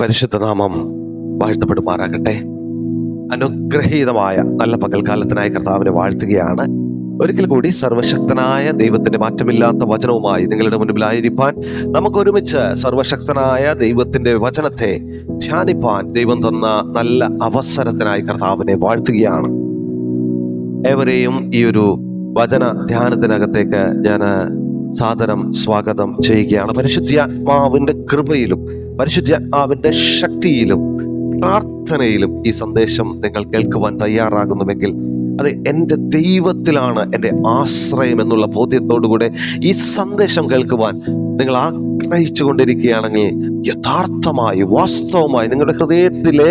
പരിശുദ്ധ നാമം വാഴ്ത്തപ്പെടുമാറാകട്ടെ. അനുഗ്രഹീതമായ നല്ല പകൽക്കാലത്തിനായി കർത്താവിനെ വാഴ്ത്തുകയാണ്. ഒരിക്കൽ കൂടി സർവശക്തനായ ദൈവത്തിന്റെ മാറ്റമില്ലാത്ത വചനവുമായി നിങ്ങളുടെ മുൻപിലായിരിക്കാൻ നമുക്ക് ഒരുമിച്ച് സർവശക്തനായ ദൈവത്തിന്റെ വചനത്തെ ധ്യാനിപ്പാൻ ദൈവം തന്ന നല്ല അവസരത്തിനായി കർത്താവിനെ വാഴ്ത്തുകയാണ്. ഏവരെയും ഈ ഒരു വചന ധ്യാനത്തിനകത്തേക്ക് ഞാൻ സാദരം സ്വാഗതം ചെയ്യുകയാണ്. പരിശുദ്ധാത്മാവിന്റെ കൃപയിലും പരിശുദ്ധാത്മാവിന്റെ ശക്തിയിലും പ്രാർത്ഥനയിലും ഈ സന്ദേശം നിങ്ങൾ കേൾക്കുവാൻ തയ്യാറാകുന്നുവെങ്കിൽ അത് എന്റെ ദൈവത്തിലാണ് എന്റെ ആശ്രയം എന്നുള്ള ബോധ്യത്തോടുകൂടെ ഈ സന്ദേശം കേൾക്കുവാൻ നിങ്ങൾ ആഗ്രഹിച്ചു കൊണ്ടിരിക്കുകയാണെങ്കിൽ യഥാർത്ഥമായി വാസ്തവമായി നിങ്ങളുടെ ഹൃദയത്തിലെ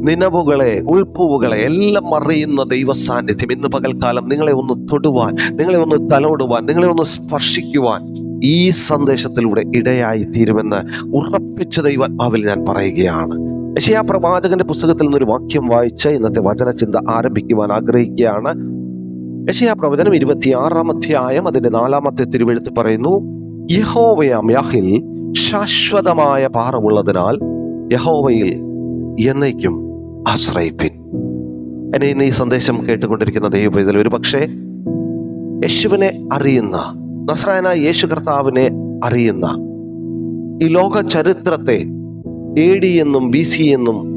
നിലവുകളെ ഉൾപ്പൂവുകളെ എല്ലാം അറിയുന്ന ദൈവ സാന്നിധ്യം ഇന്ന് പകൽക്കാലം നിങ്ങളെ ഒന്ന് തൊടുവാൻ നിങ്ങളെ ഒന്ന് തലോടുവാൻ നിങ്ങളെ ഒന്ന് സ്പർശിക്കുവാൻ ഈ സന്ദേശത്തിലൂടെ ഇടയായി തീരുമെന്ന് ഉറപ്പിച്ച ദൈവാത്മാവിൽ ഞാൻ പറയുകയാണ്. പക്ഷേ ആ പ്രവാചകന്റെ പുസ്തകത്തിൽ നിന്നൊരു വാക്യം വായിച്ച് ഇന്നത്തെ വചനചിന്ത ആരംഭിക്കുവാൻ ആഗ്രഹിക്കുകയാണ്. യശയാ പ്രവചനം ഇരുപത്തിയാറാം അധ്യായം അതിന്റെ നാലാമത്തെ തിരുവെഴുത്ത് പറയുന്നു യഹോവയാം യാഹിൽ ശാശ്വതമായ പാറവുള്ളതിനാൽ യഹോവയിൽ എന്നേക്കും ആശ്രയിപ്പിൻ. എന്നെ ഇന്ന് ഈ സന്ദേശം കേട്ടുകൊണ്ടിരിക്കുന്ന ദൈവപ്രീതിയിൽ ഒരു പക്ഷേ യേശുവിനെ അറിയുന്ന നസ്രായന യേശു കർത്താവിനെ അറിയുന്ന ഈ ലോക ചരിത്രത്തെ എ ഡി എന്നും ബി സി എന്നും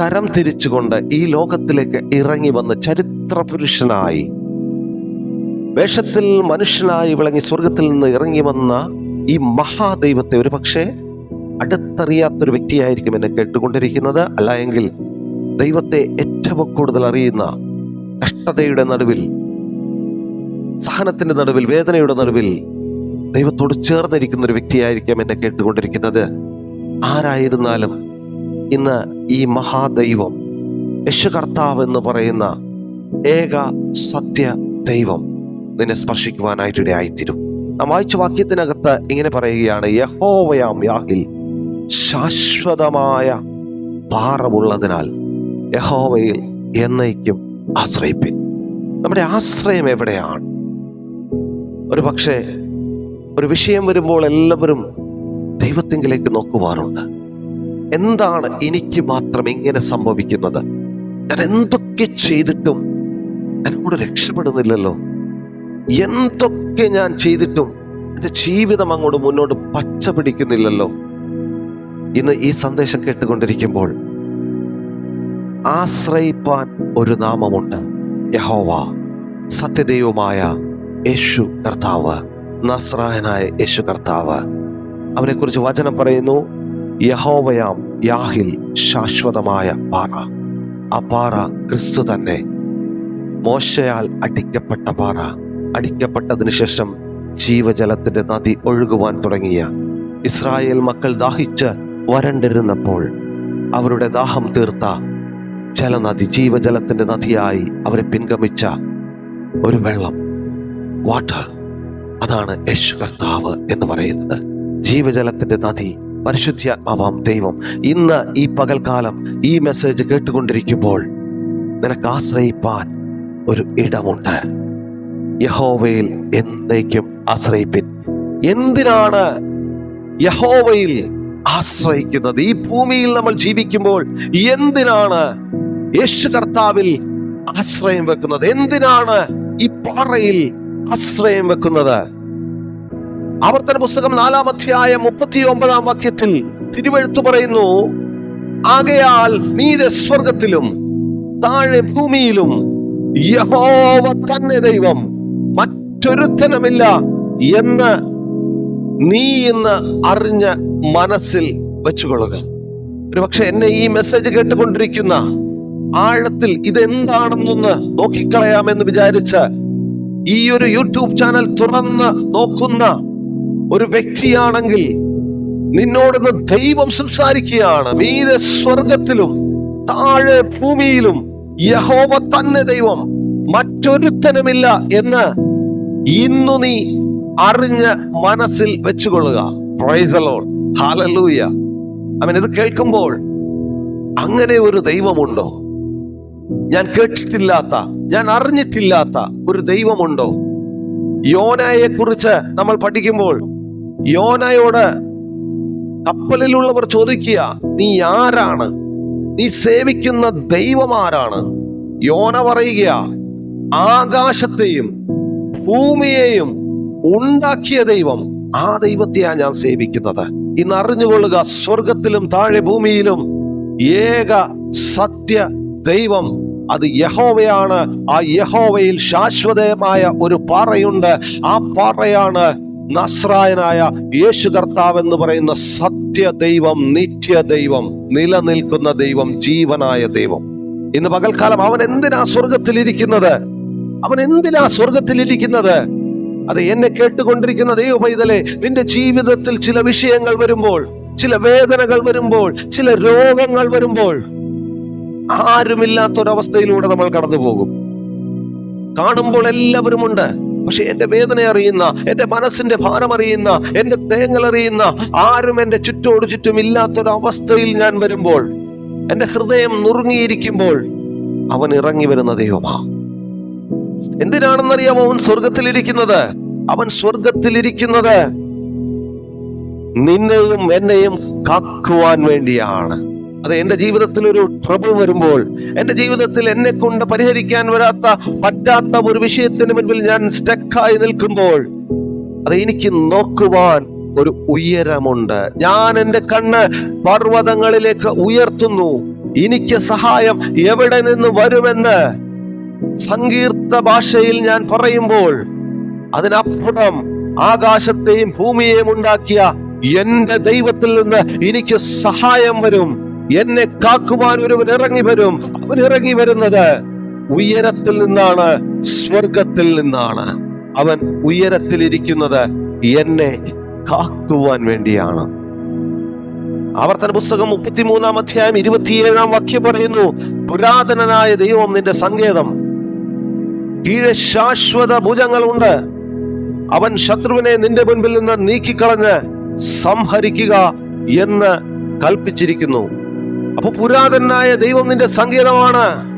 തരം തിരിച്ചുകൊണ്ട് ഈ ലോകത്തിലേക്ക് ഇറങ്ങി വന്ന ചരിത്ര പുരുഷനായി വേഷത്തിൽ മനുഷ്യനായി വിളങ്ങി സ്വർഗത്തിൽ നിന്ന് ഇറങ്ങി വന്ന ഈ മഹാദൈവത്തെ ഒരു പക്ഷേ അടുത്തറിയാത്തൊരു വ്യക്തിയായിരിക്കും എന്നെ കേട്ടുകൊണ്ടിരിക്കുന്നത്. അല്ല എങ്കിൽ ദൈവത്തെ ഏറ്റവും കൂടുതൽ അറിയുന്ന കഷ്ടതയുടെ നടുവിൽ സഹനത്തിന്റെ നടുവിൽ വേദനയുടെ നടുവിൽ ദൈവത്തോട് ചേർന്നിരിക്കുന്ന ഒരു വ്യക്തിയായിരിക്കാം എന്നെ കേട്ടുകൊണ്ടിരിക്കുന്നത്. ആരായിരുന്നാലും ഇന്ന് ഈ മഹാദൈവം യശു കർത്താവ് എന്ന് പറയുന്ന ഏക സത്യ ദൈവം നിന്നെ സ്പർശിക്കുവാനായിട്ടിടെ ആയിത്തീരും നാം വായിച്ച വാക്യത്തിനകത്ത് ഇങ്ങനെ പറയുകയാണ് യഹോവയാം യാഹിൽ ശാശ്വതമായ പാറമുള്ളതിനാൽ യഹോവയിൽ എന്നേക്കും ആശ്രയിപ്പിൻ. നമ്മുടെ ആശ്രയം എവിടെയാണ്? ഒരു പക്ഷേ ഒരു വിഷയം വരുമ്പോൾ എല്ലാവരും ദൈവത്തിങ്കിലേക്ക് നോക്കുവാറുണ്ട്. എന്താണ് എനിക്ക് മാത്രം ഇങ്ങനെ സംഭവിക്കുന്നത്? ഞാൻ എന്തൊക്കെ ചെയ്തിട്ടും എന്നോട് രക്ഷപ്പെടുന്നില്ലല്ലോ. എന്തൊക്കെ ഞാൻ ചെയ്തിട്ടും എന്റെ ജീവിതം അങ്ങോട്ട് മുന്നോട്ട് പച്ച പിടിക്കുന്നില്ലല്ലോ ഇന്ന് ഈ സന്ദേശം കേട്ടുകൊണ്ടിരിക്കുമ്പോൾ ആശ്രയിപ്പാൻ ഒരു നാമമുണ്ട്. യഹോവ സത്യദൈവമായ യേശു കർത്താവ് നസ്രായനായ യേശു കർത്താവ്. അവനെക്കുറിച്ച് വചനം പറയുന്നു യഹോവയാം യാഹിൽ ശാശ്വതമായ പാറ. ആ പാറ ക്രിസ്തു തന്നെ. മോശയാൽ അടിക്കപ്പെട്ട പാറ. അടിക്കപ്പെട്ടതിന് ശേഷം ജീവജലത്തിന്റെ നദി ഒഴുകുവാൻ തുടങ്ങിയ. ഇസ്രായേൽ മക്കൾ ദാഹിച്ച് വരണ്ടിരുന്നപ്പോൾ അവരുടെ ദാഹം തീർത്ത ജലനദി ജീവജലത്തിന്റെ നദിയായി അവരെ പിൻഗമിച്ച ഒരു വെള്ളം വാട്ടർ അതാണ് യേശു കർത്താവ് എന്ന് പറയുന്നത്. ജീവജലത്തിന്റെ നദി പരിശുദ്ധാത്മാവാം ദൈവം. ഇന്ന് ഈ പകൽക്കാലം ഈ മെസ്സേജ് കേട്ടുകൊണ്ടിരിക്കുമ്പോൾ നിനക്ക് ആശ്രയിപ്പാൻ ഒരു ഇടമുണ്ട്. യഹോവയിൽ എന്നേക്കും ആശ്രയിപ്പിൻ. എന്തിനാണ് യഹോവയിൽ ആശ്രയിക്കുന്നത്. ഈ ഭൂമിയിൽ നമ്മൾ ജീവിക്കുമ്പോൾ എന്തിനാണ് യേശു കർത്താവിൽ ആശ്രയം വെക്കുന്നത്? എന്തിനാണ് ഈ പാറയിൽ ആശ്രയം വെക്കുന്നത്? ആവർത്തന പുസ്തകം നാലാം അധ്യായം മുപ്പത്തി ഒമ്പതാം വാക്യത്തിൽ തിരുവെഴുത്തു പറയുന്നു ആകയാൽ നീത സ്വർഗത്തിലും താഴെ ഭൂമിയിലും യഹോവ തന്നെ ദൈവം. മറ്റൊരുത്തനമില്ല എന്ന് നീ ഇന്ന് അറിഞ്ഞ മനസ്സിൽ വെച്ചുകൊള്ളുക. ഒരു പക്ഷെ എന്നെ ഈ മെസ്സേജ് കേട്ടുകൊണ്ടിരിക്കുന്ന ആഴത്തിൽ ഇതെന്താണെന്നൊന്ന് നോക്കിക്കളയാമെന്ന് വിചാരിച്ച് ഈ ഒരു യൂട്യൂബ് ചാനൽ തുറന്ന് നോക്കുന്ന ഒരു വ്യക്തിയാണെങ്കിൽ നിന്നോടൊന്ന് ദൈവം സംസാരിക്കുകയാണ്. മീതെ സ്വർഗത്തിലും താഴെ ഭൂമിയിലും യഹോവ തന്നെ ദൈവം. മറ്റൊരുത്തനുമില്ല എന്ന് ഇന്നു നീ അറിഞ്ഞ് മനസ്സിൽ വെച്ചുകൊള്ളുക. പ്രൈസലോൺ ഹാലലൂയ. അവൻ ഇത് കേൾക്കുമ്പോൾ അങ്ങനെ ഒരു ദൈവമുണ്ടോ? ഞാൻ കേട്ടിട്ടില്ലാത്ത ഞാൻ അറിഞ്ഞിട്ടില്ലാത്ത ഒരു ദൈവമുണ്ടോ? യോനയെ കുറിച്ച് നമ്മൾ പഠിക്കുമ്പോൾ യോനയോട് കപ്പലിലുള്ളവർ ചോദിക്കുക നീ ആരാണ്? നീ സേവിക്കുന്ന ദൈവം ആരാണ്? യോന പറയുക ആകാശത്തെയും ഭൂമിയെയും ഉണ്ടാക്കിയ ദൈവം ആ ദൈവത്തെയാണ് ഞാൻ സേവിക്കുന്നത്. ഇന്ന് അറിഞ്ഞുകൊള്ളുക സ്വർഗത്തിലും താഴെ ഭൂമിയിലും ഏക സത്യ ദൈവം. അത് യഹോവയാണ്. ആ യഹോവയിൽ ശാശ്വതമായ ഒരു പാറയുണ്ട്. ആ പാറയാണ് നസ്രായനായ യേശു കർത്താവ് എന്ന് പറയുന്ന സത്യ ദൈവം നിത്യ ദൈവം നിലനിൽക്കുന്ന ദൈവം ജീവനായ ദൈവം. ഇന്ന് പകൽക്കാലം അവൻ എന്തിനാ സ്വർഗത്തിലിരിക്കുന്നത് അവൻ എന്തിനാ സ്വർഗത്തിലിരിക്കുന്നത് അത് എന്നെ കേട്ടുകൊണ്ടിരിക്കുന്ന ദൈവ പൈതലെ നിന്റെ ജീവിതത്തിൽ ചില വിഷയങ്ങൾ വരുമ്പോൾ ചില വേദനകൾ വരുമ്പോൾ ചില രോഗങ്ങൾ വരുമ്പോൾ ആരുമില്ലാത്തൊരവസ്ഥയിലൂടെ നമ്മൾ കടന്നു പോകും കാണുമ്പോൾ എല്ലാവരും ഉണ്ട് പക്ഷെ എന്റെ വേദന അറിയുന്ന എന്റെ മനസ്സിന്റെ ഭാരം അറിയുന്ന എന്റെ തേങ്ങൽ അറിയുന്ന ആരും എന്റെ ചുറ്റോട് ചുറ്റും ഇല്ലാത്തൊരവസ്ഥയിൽ ഞാൻ വരുമ്പോൾ എന്റെ ഹൃദയം നുറുങ്ങിയിരിക്കുമ്പോൾ അവൻ ഇറങ്ങി വരുന്ന ദൈവമാ. എന്തിനാണെന്നറിയാമോ അവൻ സ്വർഗത്തിലിരിക്കുന്നത് അവൻ സ്വർഗത്തിലിരിക്കുന്നത് നിന്നെയും എന്നെയും കാക്കുവാൻ വേണ്ടിയാണ്. അത് എന്റെ ജീവിതത്തിൽ ഒരു ട്രബിൾ വരുമ്പോൾ എന്റെ ജീവിതത്തിൽ എന്നെ കൊണ്ട് പരിഹരിക്കാൻ വരാത്ത പറ്റാത്ത ഒരു വിഷയത്തിന് മുൻപിൽ ഞാൻ സ്റ്റക്കായി നിൽക്കുമ്പോൾ അത് എനിക്ക് നോക്കുവാൻ ഒരു ഉയരമുണ്ട്. ഞാൻ എന്റെ കണ്ണ് പർവതങ്ങളിലേക്ക് ഉയർത്തുന്നു. എനിക്ക് സഹായം എവിടെ നിന്ന് വരുമെന്ന് സങ്കീർത്ത ഭാഷയിൽ ഞാൻ പറയുമ്പോൾ അതിനപ്പുറം ആകാശത്തെയും ഭൂമിയെയും ഉണ്ടാക്കിയ എന്റെ ദൈവത്തിൽ നിന്ന് എനിക്ക് സഹായം വരും. എന്നെ കാക്കുവാൻ ഒരുവൻ ഇറങ്ങി വരും. അവൻ ഇറങ്ങി വരുന്നത് ഉയരത്തിൽ നിന്നാണ് സ്വർഗത്തിൽ നിന്നാണ്. അവൻ ഉയരത്തിലിരിക്കുന്നത് എന്നെ കാക്കുവാൻ വേണ്ടിയാണ്. ആവർത്തന പുസ്തകം മുപ്പത്തിമൂന്നാം അധ്യായം ഇരുപത്തിയേഴാം വാക്യം പറയുന്നു പുരാതനനായ ദൈവം നിന്റെ സങ്കേതം കീഴെ ശാശ്വത ഭുജങ്ങളുണ്ട്. അവൻ ശത്രുവിനെ നിന്റെ മുൻപിൽ നിന്ന് നീക്കിക്കളഞ്ഞ് സംഹരിക്കുക എന്ന് കൽപ്പിച്ചിരിക്കുന്നു. അപ്പൊ പുരാതനായ ദൈവം നിന്റെ സങ്കേതമാണ്.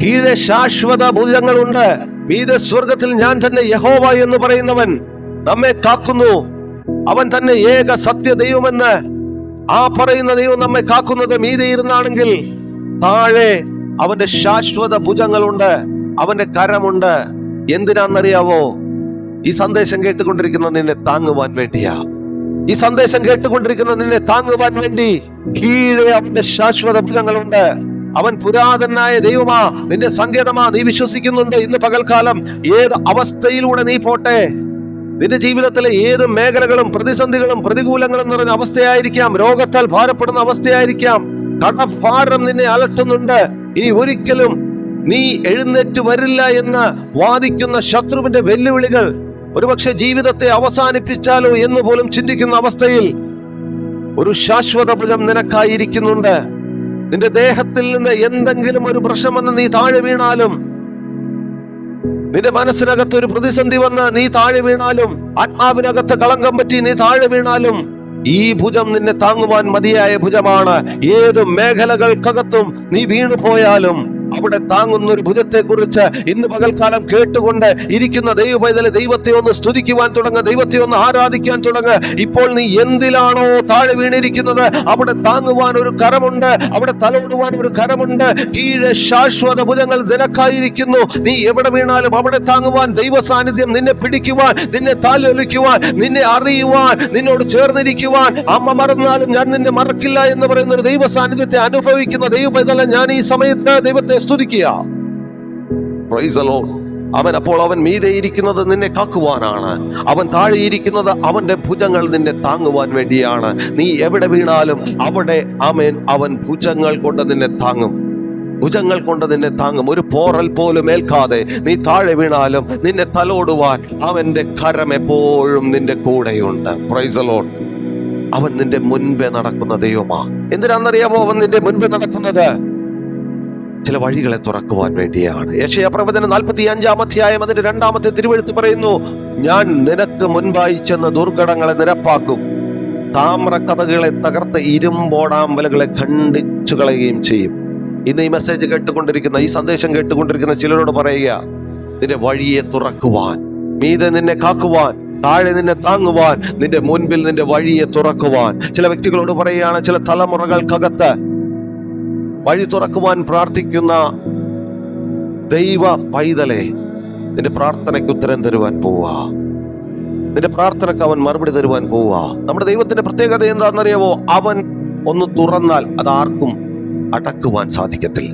കീഴെ ശാശ്വത ഭുജങ്ങളുണ്ട്. വീത സ്വർഗത്തിൽ ഞാൻ തന്നെ യഹോവ എന്ന് പറയുന്നവൻ നമ്മെ കാക്കുന്നു. അവൻ തന്നെ ഏക സത്യ ദൈവമെന്ന് ആ പറയുന്ന ദൈവം നമ്മെ കാക്കുന്നത് മീതെ ഇരുന്നാണെങ്കിൽ താഴെ അവന്റെ ശാശ്വത ഭുജങ്ങളുണ്ട്. അവന്റെ കരമുണ്ട്. എന്തിനാന്നറിയാവോ ഈ സന്ദേശം കേട്ടുകൊണ്ടിരിക്കുന്ന നിന്നെ താങ്ങുവാൻ വേണ്ടിയാ. ഈ സന്ദേശം കേട്ടുകൊണ്ടിരിക്കുന്ന നിന്നെ താങ്ങുവാൻ വേണ്ടി കീഴെ അവന്റെ ശാശ്വത മൃഗങ്ങളുണ്ട്. അവൻ പുരാതനായ ദൈവമാ. നിന്റെ സങ്കേതമാ. നീ വിശ്വസിക്കുന്നുണ്ട് ഇന്ന് പകൽക്കാലം. ഏത് അവസ്ഥയിലൂടെ നീ പോട്ടെ? നിന്റെ ജീവിതത്തിലെ ഏത് മേഖലകളും പ്രതിസന്ധികളും പ്രതികൂലങ്ങളും നിറഞ്ഞ അവസ്ഥയായിരിക്കാം. രോഗത്താൽ ഭാരപ്പെടുന്ന അവസ്ഥയായിരിക്കാം. കടഭാരം നിന്നെ അലട്ടുന്നുണ്ട്. ഇനി ഒരിക്കലും നീ എഴുന്നേറ്റ് വരില്ല എന്ന് വാദിക്കുന്ന ശത്രുവിന്റെ വെല്ലുവിളികൾ ഒരുപക്ഷെ ജീവിതത്തെ അവസാനിപ്പിച്ചാലോ എന്ന് പോലും ചിന്തിക്കുന്ന അവസ്ഥയിൽ ഒരു ശാശ്വത ഭുജം നിനക്കായിരിക്കുന്നുണ്ട് നിന്റെ ദേഹത്തിൽ നിന്ന് എന്തെങ്കിലും ഒരു പ്രശ്നം വന്ന് നീ താഴെ വീണാലും നിന്റെ മനസ്സിനകത്ത് ഒരു പ്രതിസന്ധി വന്ന് നീ താഴെ വീണാലും ആത്മാവിനകത്ത് കളങ്കം പറ്റി നീ താഴെ വീണാലും ഈ ഭുജം നിന്നെ താങ്ങുവാൻ മതിയായ ഭുജമാണ്. ഏത് മേഖലകൾക്കകത്തും നീ വീണു പോയാലും അവിടെ താങ്ങുന്ന ഒരു ഭുജത്തെ കുറിച്ച് ഇന്ന് പകൽക്കാലം കേട്ടുകൊണ്ട് ഇരിക്കുന്ന ദൈവ പൈതലെ ദൈവത്തെ ഒന്ന് സ്തുതിക്കുവാൻ തുടങ്ങുക ദൈവത്തെ ഒന്ന് ആരാധിക്കാൻ തുടങ്ങുക ഇപ്പോൾ നീ എന്തിലാണോ താഴെ വീണിരിക്കുന്നത്? അവിടെ താങ്ങുവാൻ ഒരു കരമുണ്ട് അവിടെ തലോടുവാൻ ഒരു കരമുണ്ട്. കീഴെ ശാശ്വത ഭുജങ്ങൾ നിനക്കായിരിക്കുന്നു. നീ എവിടെ വീണാലും അവിടെ താങ്ങുവാൻ ദൈവ സാന്നിധ്യം നിന്നെ പിടിക്കുവാൻ നിന്നെ താലൊലിക്കുവാൻ നിന്നെ അറിയുവാൻ നിന്നോട് ചേർന്നിരിക്കുവാൻ. അമ്മ മറന്നാലും ഞാൻ നിന്നെ മറക്കില്ല എന്ന് പറയുന്ന ഒരു ദൈവ സാന്നിധ്യത്തെ അനുഭവിക്കുന്ന ദൈവ ഞാൻ ഈ സമയത്ത് ദൈവത്തെ സ്തുതിക്കുക. അവൻ അപ്പോൾ അവൻ മീതെ ഇരിക്കുന്നത് നിന്നെ കാക്കുവാനാണ്. അവൻ താഴെയിരിക്കുന്നത് അവന്റെ ഭുജങ്ങൾ നിന്നെ താങ്ങുവാൻ വേണ്ടിയാണ്. നീ എവിടെ വീണാലും അവിടെ അവൻ അവൻ ഭുജങ്ങൾ കൊണ്ട് നിന്നെ താങ്ങും. ഭുജങ്ങൾ കൊണ്ട് നിന്നെ താങ്ങും. ഒരു പോറൽ പോലും ഏൽക്കാതെ നീ താഴെ വീണാലും നിന്നെ തലോടുവാൻ അവന്റെ കരം എപ്പോഴും നിന്റെ കൂടെയുണ്ട്. പ്രൈസ് ലോഡ് അവൻ നിന്റെ മുൻപേ നടക്കുന്ന ദൈവമാ. എന്തിനാണെന്നറിയാമോ അവൻ നിന്റെ മുൻപേ നടക്കുന്നത്? ചില വഴികളെ തുറക്കുവാൻ വേണ്ടിയാണ്. യേശയ പ്രവചനം നാൽപ്പത്തി അഞ്ചാം അധ്യായം അതിന്റെ രണ്ടാമത്തെ തിരുവഴുത്ത് പറയുന്നു ഞാൻ നിനക്ക് മുൻപായി ചെന്ന് ദുർഘടങ്ങളെ നിരപ്പാക്കും. താമ്ര കഥകളെ തകർത്ത് ഇരുമ്പോടാമ്പലുകളെ ഖണ്ഡിച്ചു കളയുകയും ചെയ്യും. ഇന്ന് ഈ മെസ്സേജ് കേട്ടുകൊണ്ടിരിക്കുന്ന ഈ സന്ദേശം കേട്ടുകൊണ്ടിരിക്കുന്ന ചിലരോട് പറയുക നിന്റെ വഴിയെ തുറക്കുവാൻ മീതെ നിന്നെ കാക്കുവാൻ താഴെ നിന്നെ താങ്ങുവാൻ നിന്റെ മുൻപിൽ നിന്റെ വഴിയെ തുറക്കുവാൻ. ചില വ്യക്തികളോട് പറയുകയാണ് ചില തലമുറകൾക്കകത്ത് വഴി തുറക്കുവാൻ പ്രാർത്ഥിക്കുന്ന ദൈവ പൈതലെ നിന്റെ പ്രാർത്ഥനയ്ക്ക് ഉത്തരം തരുവാൻ പോവുക നിന്റെ പ്രാർത്ഥനയ്ക്ക് അവൻ മറുപടി തരുവാൻ പോവുക നമ്മുടെ ദൈവത്തിന്റെ പ്രത്യേകത എന്താണെന്നറിയാവോ? അവൻ ഒന്ന് തുറന്നാൽ അത് ആർക്കും അടക്കുവാൻ സാധിക്കത്തില്ല.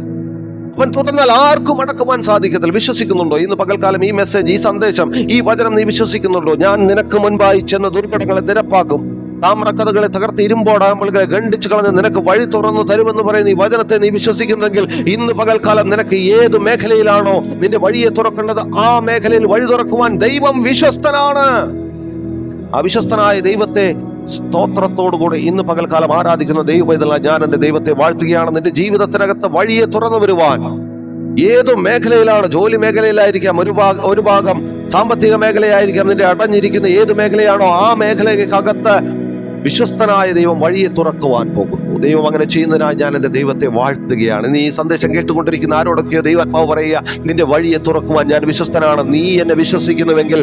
അവൻ തുറന്നാൽ ആർക്കും അടക്കുവാൻ സാധിക്കത്തില്ല. വിശ്വസിക്കുന്നുണ്ടോ? ഇന്ന് പകൽക്കാലം ഈ മെസ്സേജ് ഈ സന്ദേശം ഈ വചനം നീ വിശ്വസിക്കുന്നുണ്ടോ? ഞാൻ നിനക്ക് മുൻപായി ചെന്ന ദുർഘടങ്ങളെ നിരപ്പാക്കും. താമ്രക്കഥകളെ തകർത്ത് ഇരുമ്പോടാകുമ്പോഴെ ഖണ്ഡിച്ചു കളഞ്ഞ് നിനക്ക് വഴി തുറന്നു തരുമെന്ന് പറയുന്ന ഈ വചനത്തെ നീ വിശ്വസിക്കുന്നെങ്കിൽ ഇന്ന് പകൽക്കാലം നിനക്ക് ഏത് മേഖലയിലാണോ നിന്റെ വഴിയെ തുറക്കേണ്ടത് ആ മേഖലയിൽ വഴി തുറക്കുവാൻ ദൈവം വിശ്വസ്തനാണ്. അവിശ്വസ്തനായ വിശ്വസ്തനായ ദൈവത്തെ സ്തോത്രത്തോടുകൂടെ ഇന്ന് പകൽക്കാലം ആരാധിക്കുന്ന ദൈവപൈതല ഞാൻ എന്റെ ദൈവത്തെ വാഴ്ത്തുകയാണ്. നിന്റെ ജീവിതത്തിനകത്ത് വഴിയെ തുറന്നു വരുവാൻ ഏതു മേഖലയിലാണ് ജോലി മേഖലയിലായിരിക്കാം ഒരു ഭാഗം ഒരു ഭാഗം സാമ്പത്തിക മേഖലയായിരിക്കാം നിന്റെ അടഞ്ഞിരിക്കുന്ന ഏത് മേഖലയാണോ ആ മേഖലയ്ക്കകത്ത് വിശ്വസ്തനായ ദൈവം വഴിയെ തുറക്കുവാൻ പോകുന്നു. ദൈവം അങ്ങനെ ചെയ്യുന്നതിനായി ഞാൻ എന്റെ ദൈവത്തെ വാഴ്ത്തുകയാണ്. നീ ഈ സന്ദേശം കേട്ടുകൊണ്ടിരിക്കുന്ന ആരോടൊക്കെയോ ദൈവാത്മാവ് പറയുക നിന്റെ വഴിയെ തുറക്കുവാൻ ഞാൻ വിശ്വസ്തനാണ്. നീ എന്നെ വിശ്വസിക്കുന്നുവെങ്കിൽ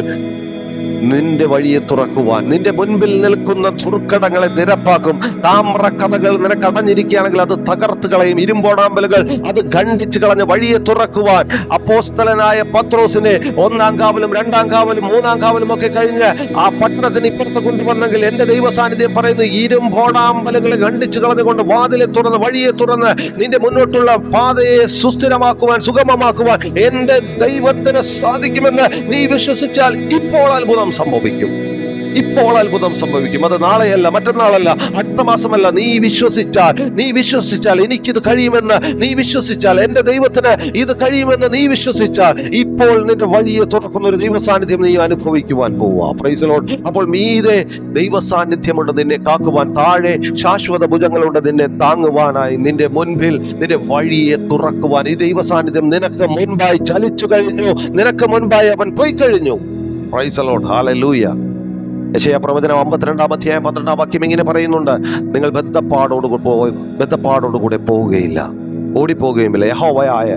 നിന്റെ വഴിയെ തുറക്കുവാൻ നിന്റെ മുൻപിൽ നിൽക്കുന്ന ദുർഘടങ്ങളെ നിരപ്പാക്കും. താമ്ര കഥകൾ നിനക്ക് അടഞ്ഞിരിക്കുകയാണെങ്കിൽ അത് തകർത്ത് കളയും. ഇരുമ്പോടാമ്പലുകൾ അത് ഖണ്ഡിച്ച് കളഞ്ഞ് വഴിയെ തുറക്കുവാൻ. അപ്പോസ്തലനായ പത്രോസിനെ ഒന്നാം കാവലും രണ്ടാം കാവലും മൂന്നാം കാവലും ഒക്കെ കഴിഞ്ഞ് ആ പട്ടണത്തിന് ഇപ്പുറത്ത് കൊണ്ടുവന്നെങ്കിൽ എന്റെ ദൈവ സാന്നിധ്യം പറയുന്നു ഇരുമ്പോടാമ്പലുകളെ ഖണ്ഡിച്ച് കളഞ്ഞുകൊണ്ട് വാതിലെ തുറന്ന് വഴിയെ തുറന്ന് നിന്റെ മുന്നോട്ടുള്ള പാതയെ സുസ്ഥിരമാക്കുവാൻ സുഗമമാക്കുവാൻ എന്റെ ദൈവത്തിന് സാധിക്കുമെന്ന് നീ വിശ്വസിച്ചാൽ ഇപ്പോൾ അത്ഭുതം. സംഭവിക്കും. ഇപ്പോൾ അത്ഭുതം സംഭവിക്കും. അത് നാളെയല്ല മറ്റന്നാളല്ല. അടുത്ത മാസമല്ല. നീ വിശ്വസിച്ചാൽ നീ വിശ്വസിച്ചാൽ എനിക്കിത് കഴിയുമെന്ന് നീ വിശ്വസിച്ചാൽ എന്റെ ദൈവത്തിന് ഇത് കഴിയുമെന്ന് നീ വിശ്വസിച്ചാൽ ഇപ്പോൾ നിന്റെ വഴിയെ തുറക്കുന്ന ഒരു ദൈവ സാന്നിധ്യം നീ അനുഭവിക്കുവാൻ പോവുക. അപ്പോൾ മീതെ ദൈവ സാന്നിധ്യമുണ്ട് നിന്നെ കാക്കുവാൻ. താഴെ ശാശ്വത ഭുജങ്ങളുണ്ട് നിന്നെ താങ്ങുവാനായി. നിന്റെ മുൻപിൽ നിന്റെ വഴിയെ തുറക്കുവാൻ. ഈ ദൈവ സാന്നിധ്യം നിനക്ക് മുൻപായി ചലിച്ചു കഴിഞ്ഞു. നിനക്ക് മുൻപായി അവൻ പോയി കഴിഞ്ഞു. പ്രൈസലോട്ട് ഹാലൂയ യശയ പ്രവചനം അമ്പത്തിരണ്ടാം അധ്യായം പന്ത്രണ്ടാം വാക്യം ഇങ്ങനെ പറയുന്നുണ്ട്. നിങ്ങൾ ബദ്ധപ്പാടോട് ബന്ധപ്പാടോടുകൂടെ പോവുകയില്ല. ഓടിപ്പോവുകയുമില്ല. യഹോവയായ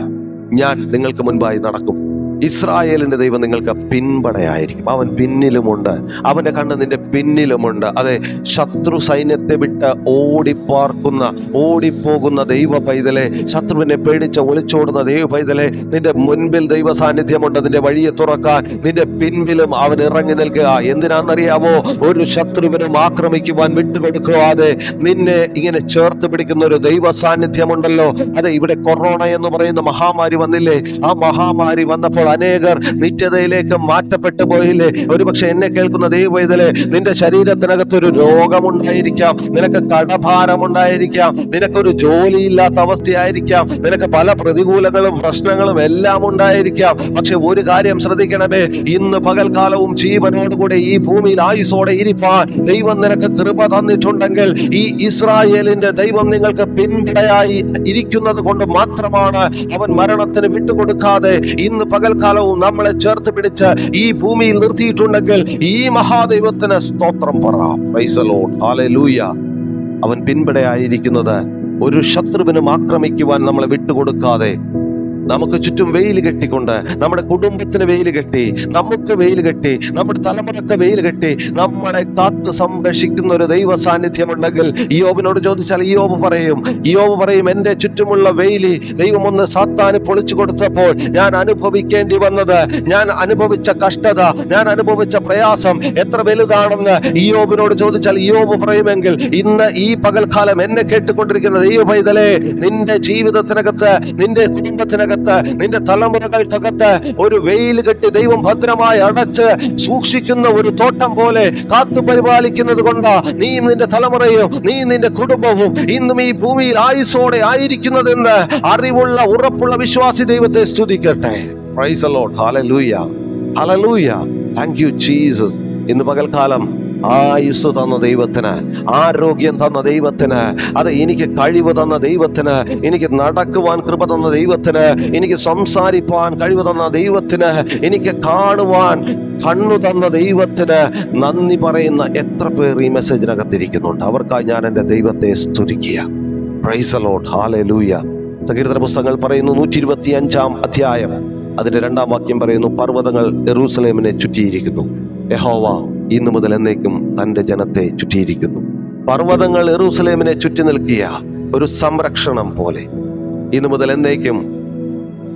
ഞാൻ നിങ്ങൾക്ക് മുൻപായി നടക്കും. ഇസ്രായേലിന്റെ ദൈവം നിങ്ങൾക്ക് പിൻപടയായിരിക്കും. അവൻ പിന്നിലുമുണ്ട്. അവന്റെ കണ്ണ് നിന്റെ പിന്നിലുമുണ്ട്. അതെ ശത്രു സൈന്യത്തെ വിട്ട് ഓടിപ്പാർക്കുന്ന ഓടിപ്പോകുന്ന ദൈവ പൈതലെ ശത്രുവിനെ പേടിച്ച് ഒളിച്ചോടുന്ന ദൈവ പൈതലെ നിന്റെ മുൻപിൽ ദൈവ സാന്നിധ്യമുണ്ട് നിന്റെ വഴിയെ തുറക്കാൻ നിന്റെ പിൻപിലും അവൻ ഇറങ്ങി നിൽക്കുക. എന്തിനാണെന്നറിയാമോ ഒരു ശത്രുവിനും ആക്രമിക്കുവാൻ വിട്ടുകൊടുക്കാതെ നിന്നെ ഇങ്ങനെ ചേർത്ത് പിടിക്കുന്ന ഒരു ദൈവ സാന്നിധ്യമുണ്ടല്ലോ അതെ ഇവിടെ കൊറോണ എന്ന് പറയുന്ന മഹാമാരി വന്നില്ലേ? ആ മഹാമാരി വന്നപ്പോൾ അനേകർ നിത്യതയിലേക്ക് മാറ്റപ്പെട്ടു പോയില്ലേ? ഒരുപക്ഷെ എന്നെ കേൾക്കുന്ന ദൈവവേദലെ നിന്റെ ശരീരത്തിനകത്തൊരു രോഗമുണ്ടായിരിക്കാം നിനക്ക് കടഭാരമുണ്ടായിരിക്കാം നിനക്കൊരു ജോലിയില്ലാത്ത അവസ്ഥയായിരിക്കാം നിനക്ക് പല പ്രതികൂലങ്ങളും പ്രശ്നങ്ങളും എല്ലാം ഉണ്ടായിരിക്കാം. പക്ഷെ ഒരു കാര്യം ശ്രദ്ധിക്കണമേ ഇന്ന് പകൽക്കാലവും ജീവനോടുകൂടെ ഈ ഭൂമിയിൽ ആയുസോടെ ഇരിപ്പാൻ ദൈവം നിനക്ക് കൃപ തന്നിട്ടുണ്ടെങ്കിൽ ഈ ഇസ്രായേലിന്റെ ദൈവം നിങ്ങൾക്ക് പിൻപടയായി ഇരിക്കുന്നത് കൊണ്ട് മാത്രമാണ് അവൻ മരണത്തിന് വിട്ടുകൊടുക്കാതെ ഇന്ന് പകൽക്കാലവും നമ്മളെ ചേർത്ത് പിടിച്ച് ഈ ഭൂമിയിൽ നിർത്തിയിട്ടുണ്ടെങ്കിൽ ഈ മഹാദൈവത്തിന് സ്തോത്രം പറ. അവൻ പിൻപടയായിരിക്കുന്നത് ഒരു ശത്രുവിനും ആക്രമിക്കുവാൻ നമ്മളെ വിട്ടുകൊടുക്കാതെ നമുക്ക് ചുറ്റും വെയിൽ കെട്ടിക്കൊണ്ട് നമ്മുടെ കുടുംബത്തിന് വെയിൽ കെട്ടി നമുക്ക് വെയിൽ കെട്ടി നമ്മുടെ തലമുറയ്ക്ക് വെയിൽ കെട്ടി നമ്മളെ കാത്തു സംരക്ഷിക്കുന്ന ഒരു ദൈവ സാന്നിധ്യമുണ്ടെങ്കിൽ യോബിനോട് ചോദിച്ചാൽ യോബ് പറയും യോബ് പറയും എന്റെ ചുറ്റുമുള്ള വെയിൽ ദൈവം ഒന്ന് സാത്താന് പൊളിച്ചു കൊടുത്തപ്പോൾ ഞാൻ അനുഭവിക്കേണ്ടി വന്നത് ഞാൻ അനുഭവിച്ച കഷ്ടത ഞാൻ അനുഭവിച്ച പ്രയാസം എത്ര വലുതാണെന്ന് യോബിനോട് ചോദിച്ചാൽ യോബ് പറയുമെങ്കിൽ ഇന്ന് ഈ പകൽക്കാലം എന്നെ കേട്ടുകൊണ്ടിരിക്കുന്ന ദൈവ പൈതലേ നിന്റെ ജീവിതത്തിനകത്ത് നിന്റെ കുടുംബത്തിനകത്ത് നിന്റെ തലമുറകൾക്കകത്ത് ഒരു വെയിൽ കെട്ടി ദൈവം ഭദ്രമായി അടച്ച് സൂക്ഷിക്കുന്ന ഒരു തോട്ടം പോലെ കാത്തു പരിപാലിക്കുന്നത് കൊണ്ടാ നീ നിന്റെ തലമുറയും നീ നിന്റെ കുടുംബവും ഇന്നും ഈ ഭൂമിയിൽ ആയുസോടെ ആയിരിക്കുന്നതെന്ന് അറിവുള്ള ഉറപ്പുള്ള വിശ്വാസി ദൈവത്തെ സ്തുതിക്കട്ടെ. Hallelujah hallelujah thank you Jesus ഇന്ന് പകൽക്കാലം ആയുസ് തന്ന ദൈവത്തിന് ആരോഗ്യം തന്ന ദൈവത്തിന് അത് എനിക്ക് കഴിവ് തന്ന ദൈവത്തിന് എനിക്ക് നടക്കുവാൻ കൃപ തന്ന ദൈവത്തിന് എനിക്ക് സംസാരിപ്പാൻ കഴിവ് തന്ന ദൈവത്തിന് എനിക്ക് കാണുവാൻ കണ്ണു തന്ന ദൈവത്തിന് നന്ദി പറയുന്ന എത്ര പേർ ഈ മെസ്സേജിനകത്തിരിക്കുന്നുണ്ട്. അവർക്കായി ഞാൻ എന്റെ ദൈവത്തെ സ്തുതിക്കുക. പ്രൈസ് അലോട്ട് ഹാലൂയ സങ്കീർത്തന പുസ്തകങ്ങൾ പറയുന്നു നൂറ്റി ഇരുപത്തി അഞ്ചാം അധ്യായം. അതിന്റെ രണ്ടാം വാക്യം പറയുന്നു പർവതങ്ങൾ എറൂസലേമിനെ ചുറ്റിയിരിക്കുന്നു. യഹോവ ഇന്നു മുതൽ എന്നേക്കും തന്റെ ജനത്തെ ചുറ്റിയിരിക്കുന്നു. പർവതങ്ങൾ എറൂസലേമിനെ ചുറ്റി നിൽക്കിയ ഒരു സംരക്ഷണം പോലെ ഇന്നു മുതൽ എന്നേക്കും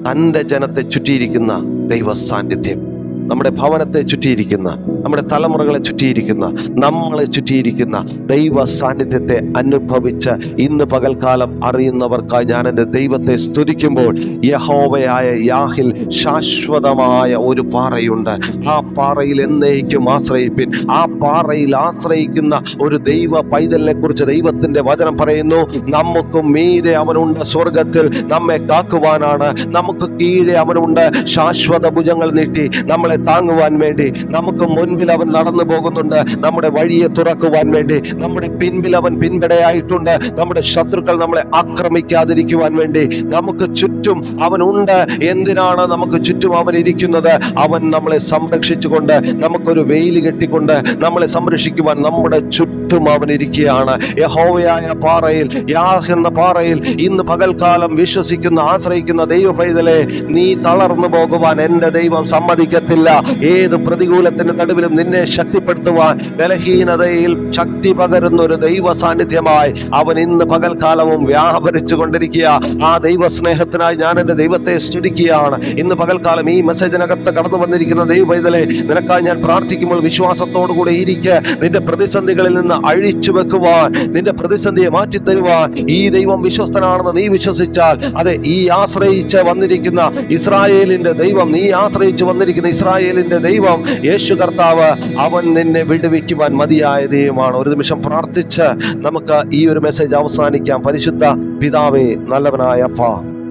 തന്റെ ജനത്തെ ചുറ്റിയിരിക്കുന്ന ദൈവ സാന്നിധ്യം നമ്മുടെ ഭവനത്തെ ചുറ്റിയിരിക്കുന്ന നമ്മുടെ തലമുറകളെ ചുറ്റിയിരിക്കുന്ന നമ്മളെ ചുറ്റിയിരിക്കുന്ന ദൈവ സാന്നിധ്യത്തെ അനുഭവിച്ച് ഇന്ന് പകൽക്കാലം അറിയുന്നവർക്കായി ഞാൻ എന്റെ ദൈവത്തെ സ്തുതിക്കുമ്പോൾ യഹോവയായ യാഹിൽ ശാശ്വതമായ ഒരു പാറയുണ്ട്. ആ പാറയിൽ എന്നേക്കും ആശ്രയിപ്പിൻ. ആ പാറയിൽ ആശ്രയിക്കുന്ന ഒരു ദൈവ പൈതലിനെ കുറിച്ച് ദൈവത്തിന്റെ വചനം പറയുന്നു നമുക്കും മീതെ അവനുണ്ട് സ്വർഗത്തിൽ നമ്മെ കാക്കുവാനാണ്. നമുക്ക് കീഴെ അവനുണ്ട്. ശാശ്വത ഭുജങ്ങൾ നീട്ടി നമ്മളെ താങ്ങുവാൻ വേണ്ടി നമുക്ക് മുൻപിൽ അവൻ നടന്നു പോകുന്നുണ്ട്. നമ്മുടെ വഴിയെ തുറക്കുവാൻ വേണ്ടി നമ്മുടെ പിൻപിൽ അവൻ പിൻപടയായിട്ടുണ്ട്. നമ്മുടെ ശത്രുക്കൾ നമ്മളെ ആക്രമിക്കാതിരിക്കുവാൻ വേണ്ടി നമുക്ക് ചുറ്റും അവൻ ഉണ്ട്. എന്തിനാണ് നമുക്ക് ചുറ്റും അവൻ ഇരിക്കുന്നത്? അവൻ നമ്മളെ സംരക്ഷിച്ചുകൊണ്ട് നമുക്കൊരു വെയിൽ കെട്ടിക്കൊണ്ട് നമ്മളെ സംരക്ഷിക്കുവാൻ നമ്മുടെ ചുറ്റും അവൻ ഇരിക്കുകയാണ്. യഹോവയായ പാറയിൽ യാഹ് എന്ന പാറയിൽ ഇന്ന് പകൽക്കാലം വിശ്വസിക്കുന്ന ആശ്രയിക്കുന്ന ദൈവ പൈതലെ നീ തളർന്നു പോകുവാൻ എന്റെ ദൈവം സമ്മതിക്കത്തില്ല. ഏത് പ്രതികൂലത്തിന്റെ നടുവിലും നിന്നെ ശക്തിപ്പെടുത്തുവാൻ ബലഹീനതയിൽ ശക്തി പകരുന്ന ഒരു ദൈവ സാന്നിധ്യമായി അവൻ ഇന്ന് പകൽക്കാലവും വ്യാപരിച്ചു കൊണ്ടിരിക്കുക ആ ദൈവ സ്നേഹത്തിനായി ഞാൻ എന്റെ ദൈവത്തെ സ്തുതിക്കുകയാണ്. ഇന്ന് പകൽക്കാലം ഈ മെസ്സേജിനകത്ത് കടന്നു വന്നിരിക്കുന്ന ദൈവ പൈതലെ നിനക്കായി ഞാൻ പ്രാർത്ഥിക്കുമ്പോൾ വിശ്വാസത്തോടു കൂടെ ഇരിക്കുക നിന്റെ പ്രതിസന്ധികളിൽ നിന്ന് അഴിച്ചു വെക്കുവാൻ നിന്റെ പ്രതിസന്ധിയെ മാറ്റി തരുവാൻ ഈ ദൈവം വിശ്വസ്തനാണെന്ന് നീ വിശ്വസിച്ചാൽ അതെ ഈ ആശ്രയിച്ച് വന്നിരിക്കുന്ന ഇസ്രായേലിന്റെ ദൈവം നീ ആശ്രയിച്ച് വന്നിരിക്കുന്ന ഇസ്രായേലിന്റെ ദൈവം യേശു കർത്താവ് അവൻ നിന്നെ വിടുവിക്കുവാൻ മതിയായ ദൈവമാണ് ഒരു നിമിഷം പ്രാർത്ഥിച്ച് നമുക്ക് ഈ ഒരു മെസ്സേജ് അവസാനിക്കാം. പരിശുദ്ധ പിതാവേ നല്ലവനായ അപ്പ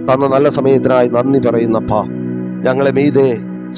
തന്ന നല്ല സമയത്തിനായി നന്ദി പറയുന്നപ്പ ഞങ്ങളെ മീതെ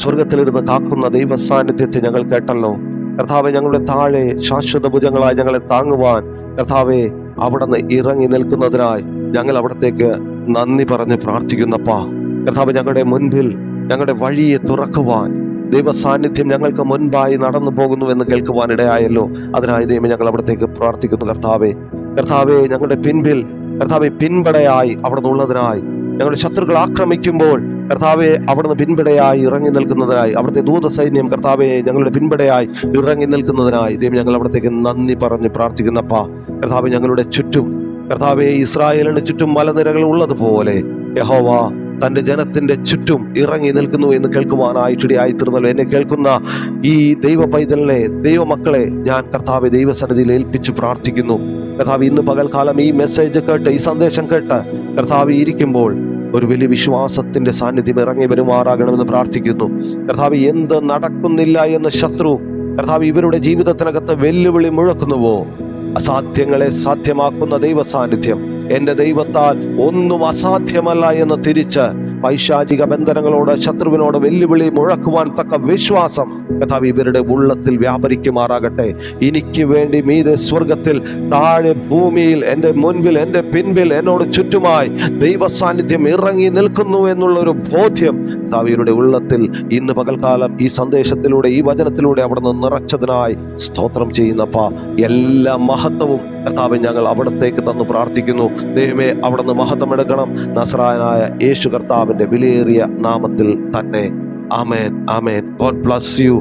സ്വർഗത്തിലിരുന്ന് കാക്കുന്ന ദൈവ സാന്നിധ്യത്തെ ഞങ്ങൾ കേട്ടല്ലോ. കർത്താവെ ഞങ്ങളുടെ താഴെ ശാശ്വത ഭുജങ്ങളായി ഞങ്ങളെ താങ്ങുവാൻ കർത്താവെ അവിടെ നിന്ന് ഇറങ്ങി നിൽക്കുന്നതിനായി ഞങ്ങൾ അവിടത്തേക്ക് നന്ദി പറഞ്ഞ് പ്രാർത്ഥിക്കുന്നപ്പാ കർത്താവ് ഞങ്ങളുടെ മുൻപിൽ ഞങ്ങളുടെ വഴിയെ തുറക്കുവാൻ ദൈവ സാന്നിധ്യം ഞങ്ങൾക്ക് മുൻപായി നടന്നു പോകുന്നു എന്ന് കേൾക്കുവാനിടയായല്ലോ. അതിനായി ദൈവം ഞങ്ങൾ അവിടത്തേക്ക് പ്രാർത്ഥിക്കുന്നു കർത്താവെ. കർത്താവെ ഞങ്ങളുടെ പിൻപിൽ കർത്താവെ പിൻപടയായി അവിടെ നിന്നുള്ളതിനായി ഞങ്ങളുടെ ശത്രുക്കൾ ആക്രമിക്കുമ്പോൾ കർത്താവെ അവിടുന്ന് പിൻപടയായി ഇറങ്ങി നിൽക്കുന്നതിനായി. അവിടുത്തെ ദൂത സൈന്യം കർത്താവെ ഞങ്ങളുടെ പിൻപടയായി ഇറങ്ങി നിൽക്കുന്നതിനായി. ദൈവം ഞങ്ങൾ അവിടത്തേക്ക് നന്ദി പറഞ്ഞ് പ്രാർത്ഥിക്കുന്നപ്പാ. കർത്താവ് ഞങ്ങളുടെ ചുറ്റും കർത്താവെ ഇസ്രായേലിന് ചുറ്റും മലനിരകൾ ഉള്ളതുപോലെ. യഹോവ തന്റെ ജനത്തിന്റെ ചുറ്റും ഇറങ്ങി നിൽക്കുന്നു എന്ന് കേൾക്കുവാനായിട്ടിടയായി തീർന്നല്ലോ എന്നെ കേൾക്കുന്ന ഈ ദൈവ പൈതലിനെ ദൈവമക്കളെ ഞാൻ കർത്താവ് ദൈവസന്നിധിയിൽ ഏൽപ്പിച്ചു പ്രാർത്ഥിക്കുന്നു. കർത്താവ് ഇന്ന് പകൽക്കാലം ഈ മെസ്സേജ് കേട്ട് ഈ സന്ദേശം കേട്ട് കർത്താവ് ഇരിക്കുമ്പോൾ ഒരു വലിയ വിശ്വാസത്തിന്റെ സാന്നിധ്യം ഇറങ്ങി വരുമാറാകണമെന്ന് പ്രാർത്ഥിക്കുന്നു. കർത്താവ് എന്ത് നടക്കുന്നില്ല എന്ന ശത്രു കർത്താവ് ഇവരുടെ ജീവിതത്തിനകത്ത് വെല്ലുവിളി മുഴക്കുന്നുവോ? അസാധ്യങ്ങളെ സാധ്യമാക്കുന്ന ദൈവ സാന്നിധ്യം എന്റെ ദൈവത്താൽ ഒന്നും അസാധ്യമല്ല എന്ന് തിരിച്ച് പൈശാചിക ബന്ധനങ്ങളോട് ശത്രുവിനോട് വെല്ലുവിളി മുഴക്കുവാൻ തക്ക വിശ്വാസം കഥാവ് ഇവരുടെ ഉള്ളത്തിൽ വ്യാപരിക്കുമാറാകട്ടെ. എനിക്ക് വേണ്ടി മീതെ സ്വർഗത്തിൽ താഴെ ഭൂമിയിൽ എന്റെ മുൻപിൽ എന്റെ പിൻപിൽ എന്നോട് ചുറ്റുമായി ദൈവ സാന്നിധ്യം ഇറങ്ങി നിൽക്കുന്നു എന്നുള്ള ഒരു ബോധ്യം കഥാവിയുടെ ഉള്ളത്തിൽ ഇന്ന് പകൽക്കാലം ഈ സന്ദേശത്തിലൂടെ ഈ വചനത്തിലൂടെ അവിടെ നിന്ന് നിറച്ചതിനായി സ്തോത്രം ചെയ്യുന്നപ്പ. എല്ലാ മഹത്വവും കർത്താവ് ഞങ്ങൾ അവിടത്തേക്ക് തന്നു പ്രാർത്ഥിക്കുന്നു. ദൈവമേ അവിടെ നിന്ന് മഹത്വം എടുക്കണം. യേശു യേശു കർത്താവിന്റെ വിലയേറിയ നാമത്തിൽ തന്നെ ആമേൻ ആമേൻ. God bless you